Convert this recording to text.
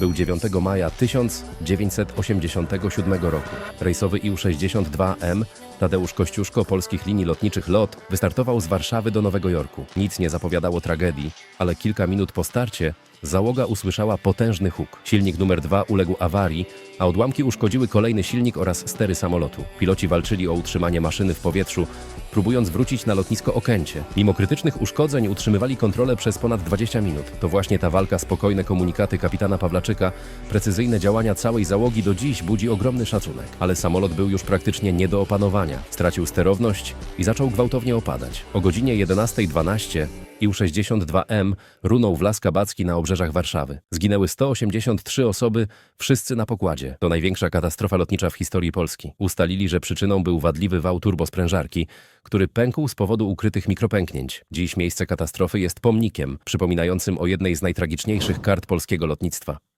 Był 9 maja 1987 roku. Rejsowy IU-62M Tadeusz Kościuszko polskich linii lotniczych LOT wystartował z Warszawy do Nowego Jorku. Nic nie zapowiadało tragedii, ale kilka minut po starcie załoga usłyszała potężny huk. Silnik numer dwa uległ awarii, a odłamki uszkodziły kolejny silnik oraz stery samolotu. Piloci walczyli o utrzymanie maszyny w powietrzu, próbując wrócić na lotnisko Okęcie. Mimo krytycznych uszkodzeń utrzymywali kontrolę przez ponad 20 minut. To właśnie ta walka, spokojne komunikaty kapitana Pawlaczyka, precyzyjne działania całej załogi do dziś budzi ogromny szacunek. Ale samolot był już praktycznie nie do opanowania. Stracił sterowność i zaczął gwałtownie opadać. O godzinie 11.12 IU-62M runął w Las Kabacki na obrzeżach Warszawy. Zginęły 183 osoby, wszyscy na pokładzie. To największa katastrofa lotnicza w historii Polski. Ustalili, że przyczyną był wadliwy wał turbosprężarki, który pękł z powodu ukrytych mikropęknięć. Dziś miejsce katastrofy jest pomnikiem, przypominającym o jednej z najtragiczniejszych kart polskiego lotnictwa.